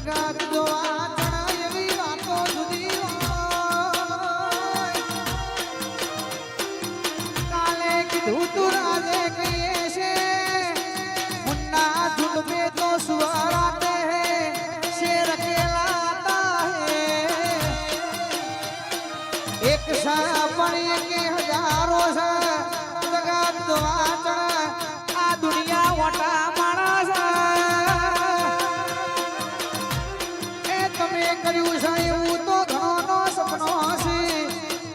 જગત જોવા કર્યું એવું તો ઘણોનો સપનો છે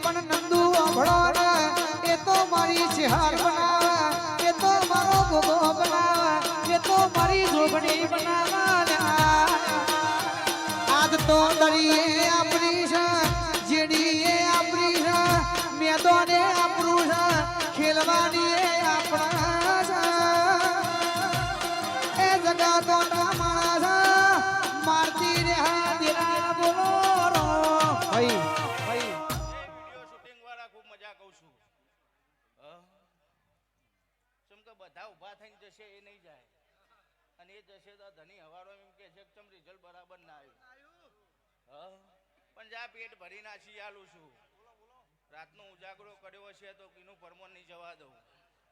પણ નંદુ અભળો ને મારી ચિહાર બનાવે, એ તો મારો એ તો મારી જોગણી બનાવે આજ તો દરિયે બધા ઊભા થઈને જશે એ નહીં જાય. અને એ જશે તો ધની હવારો એમ કે છે ચમ રિઝલ્ટ બરાબર ના આવ્યું. હા? પણ જા પેટ ભરી નાખી આલું છું. રાતનો ઉજાગરો કર્યો હશે તો કીનું પરમોન નહીં જવા દઉં.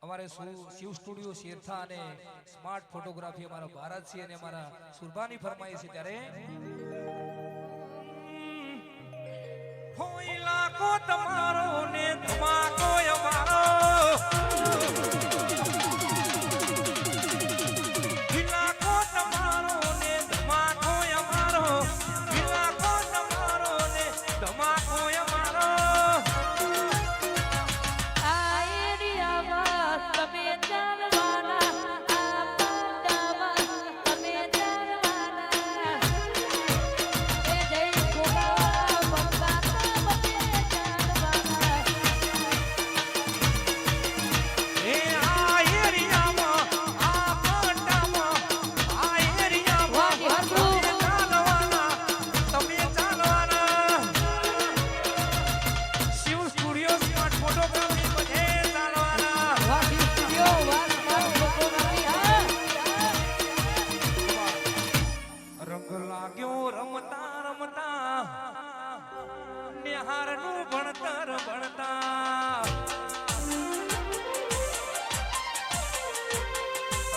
અમારે શિવ સ્ટુડિયો શેરથા અને સ્માર્ટ ફોટોગ્રાફી અમારા ભારત છે અને અમારા સુરબાની ફરમાઈ છે ત્યારે કોઈ લાખો તમારો ને અમારો રમતા રમતા નિહારનું ભણતર ભણતા.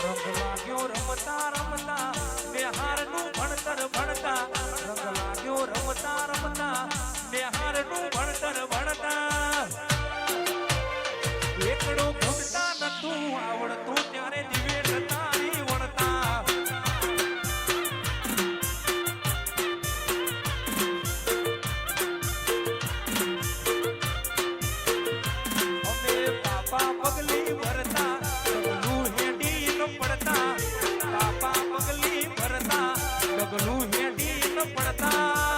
રંગ લાગ્યો રમતા રમતા નિહારનું ભણતર ભણતા. पड़ता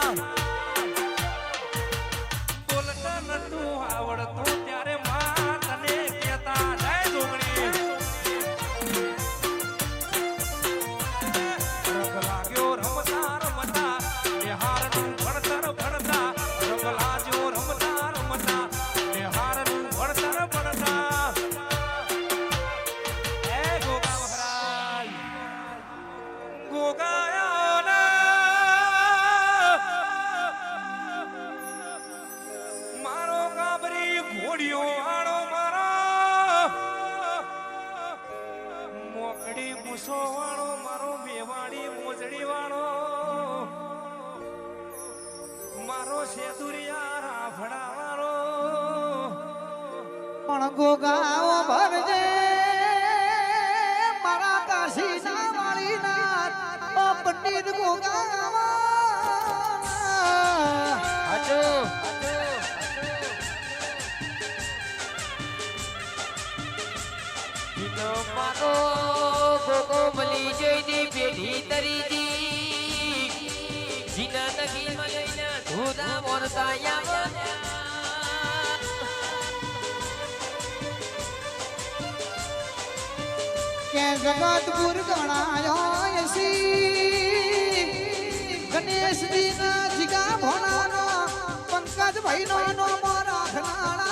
કાબરી આણો મારો. મોકડી મૂસો વાળો મારો મેવાડી મોજડી વાળો. મારો શેતુરિયા રાફડા વાળો. પણ ગોગાઓ ભરજે મારા કાશી ના વાળી ના પંડિત ગોગાવા જીના નગી મલઈના ધોધા મોરતા યાવા કે જગતપુર ગણાયો સી ગણેશજી ના જીગા ભોણાનો પંકજ ભાઈ નો મારા રાખનારા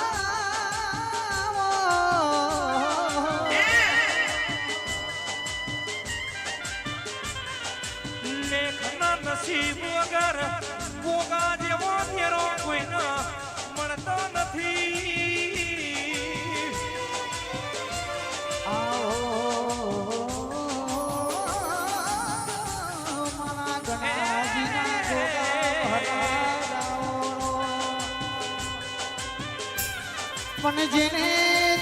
પણ જેને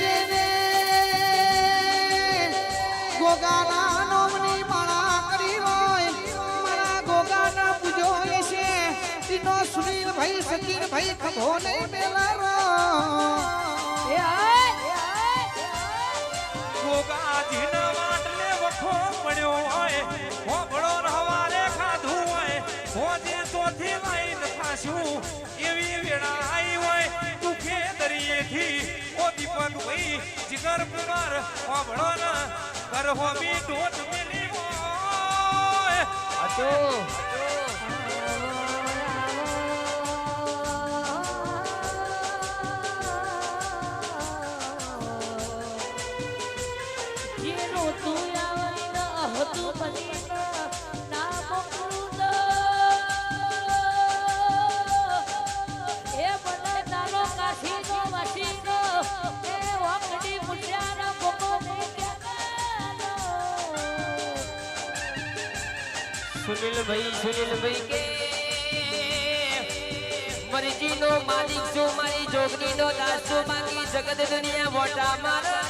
જેને ગોગાના નોમની માળા કરી હોય, મારા ગોગાના પૂજો છે, તીનો સુનિલભાઈ સચિનભાઈ ખભો નહીં મેલારો ગોગાજીના પડ્યો હોય હોબળો રવારે ખાધું હોય હોજે તોથી લાઈન થાશું એવી વેળા આવી હોય દુખે દરિયેથી ઓ દીપક ભાઈ જીગર કુમાર હોબળો ના કર હોમી ટોચ મેલી હોય. હતો સુનિલભાઈ સુનિલભાઈ કે મરજીનો માલિક છું મારી જોગણીનો દાસ છું બાકી જગત દુનિયા મોટા મારા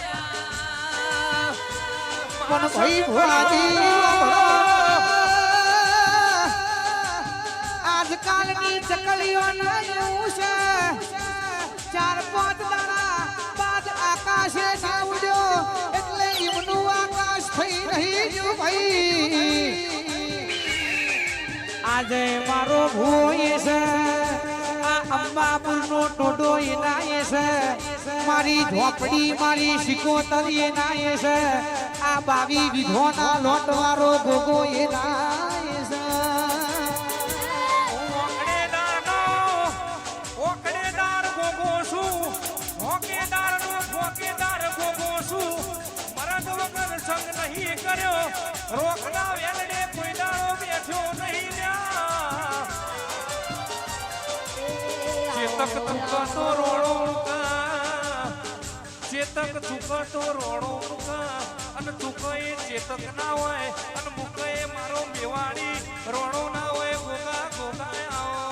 પણ ભાઈ ભુવાજી આજકાલની ચકલીઓ ના એવું છે ચાર પાંચ દાડા બાદ આકાશે ના ઉડ્યો એટલે એમનું આકાશ થઈ રહી ગયું ભાઈ આજે મારો ભૂઈ છે. આ ટોટો ટોડો એનાય છે. મારી ઝોપડી મારી શિકોતરી એનાય છે. આ બાવી વિધોના લોટવારો ભોગો એનાય છે. રોકડા ચેતક ચૂકતો રોડો ચેતક ચૂકતો રોડો અને ચૂકો એ ચેતક ના હોય, અને મૂકો એ મારો મેવાડી રોડો ના હોય, ગોગા ગોગા હોય